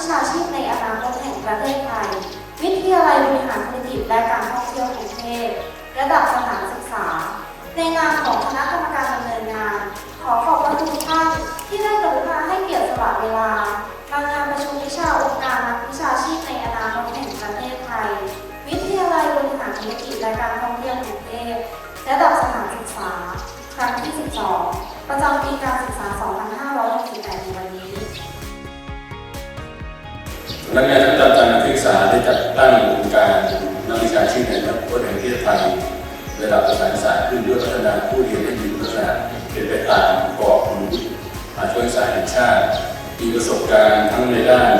วิชาชีพในอนาคตแห่งประเทศไทย วิทยาลัยบริหารธุรกิจและการท่องเที่ยวกรุงเทพระดับสถานศึกษา ในนามของคณะกรรมการดำเนินงาน ขอขอบพระคุณทุกท่านที่ได้กรุณาให้เกียรติสละเวลามางานประชุมวิชาองค์การนักวิชาชีพในอนาคตแห่งประเทศไทย วิทยาลัยบริหารธุรกิจและการท่องเที่ยวกรุงเทพระดับสถานศึกษา ครั้งที่ 12 ประจำปีการศึกษา 2568 สำนักงานพัฒนาการนักศึกษาได้จัดตั้งโครงการนักวิชาชีพในระดับประเทศแห่งประเทศไทยระดับประสานศาสตร์ขึ้นด้วยพัฒนาผู้เรียนให้มีลักษณะเป็นไปตามกรอบของอาชีวศึกษาแห่งชาติ มีประสบการณ์ทั้งในด้าน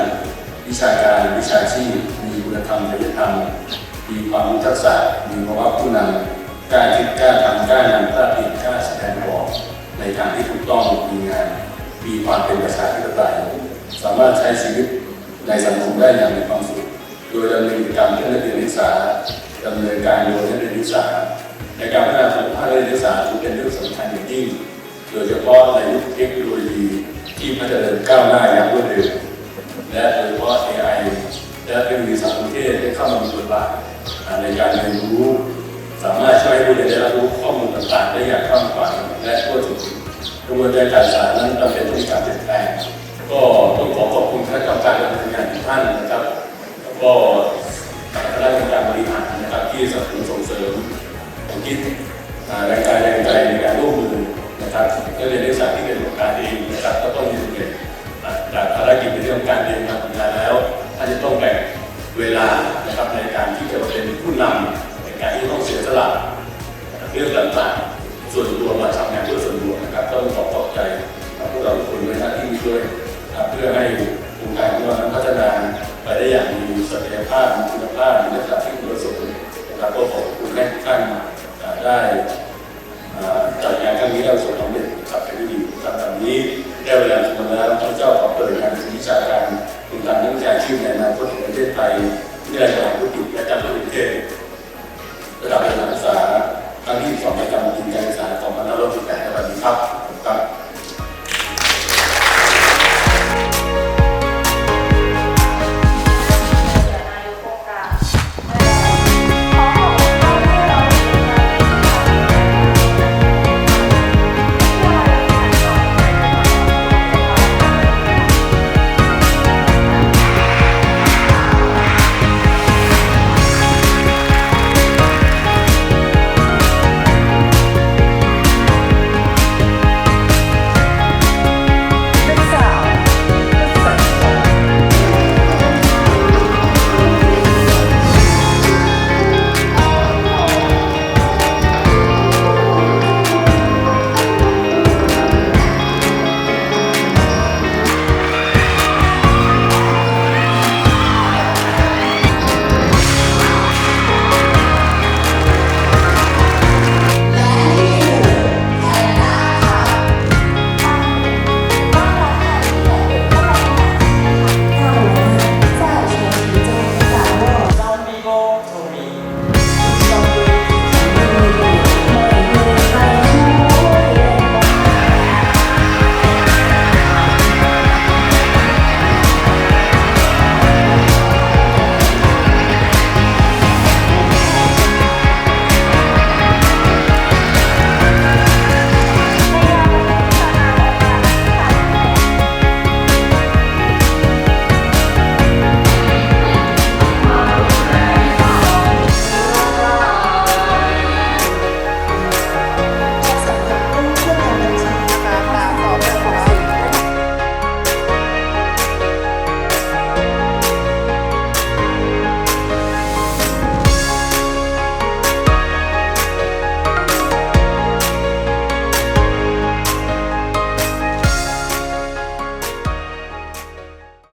วิชาการวิชาชีพ มีคุณธรรมจริยธรรม มีความรู้ทักษะมีภาวะผู้นำกล้าคิดกล้าทำกล้านำกล้าผิดกล้าแสดงออกในทางที่ถูกต้องมีงาน มีความเป็นประชาธิปไตยสามารถใช้ชีวิต ในสังคมได้อย่างมีความสุข โดยดำเนินกิจกรรมให้นักเรียนนักศึกษาดำเนินการโดยนักเรียนนักศึกษาในการพัฒนาสุขภาพนักเรียนนักศึกษาถือเป็นเรื่องสำคัญอย่างยิ่ง โดยเฉพาะในยุคเทคโนโลยีที่พัฒนก้าวหน้าอย่างรวดเร็วและโดยเฉพาะ AI และเทคโนโลยีสารสนเทศได้เข้ามามีบทบาทในการเรียนรู้ สามารถช่วยให้ผู้เรียนได้รับรู้ข้อมูลต่างๆ ได้อย่างกว้างขวางและทั่วถึงกระบวนการการศึกษานั้นจำเป็น ท่านนะครับแล้วก็คณะกรรมการบริหารนะครับที่สนับสนุนส่งเสริมความคิดแรงกายแรงใจในการร่วมมือนะครับก็เรียนนักศึกที่เป็นประสบการณ์เองนะครับก็ต้องมีส่วนเกี่ยวจากภารกิจในเรื่องการเรียนการทำงานแล้วท่านจะต้องแบ่งเวลานะครับในการที่จะเป็นผู้นำในการที่ต้องเสียสละเรื่องต่างๆส่วนรวมมาทำงานเพื่อส่วนรวมนะครับต้องขอขอบใจพวกเราทุกคนด้วยนะที่มีช่วยเพื่อให้ โครงการของเรานั้นพัฒนาไปได้อย่างมีศักยภาพมีคุณภาพมีระดับที่เหมาะสมนะครับก็ขอบคุณให้ทุกท่านได้จัดงานครั้งนี้ได้ประสบความสำเร็จครับเป็นที่ดีครับตอนนี้ได้เวลาสมควรแล้วพระเจ้าขอเปิดงานวิชาการโครงการนักวิชาชีพในอนาคตของประเทศไทยที่ได้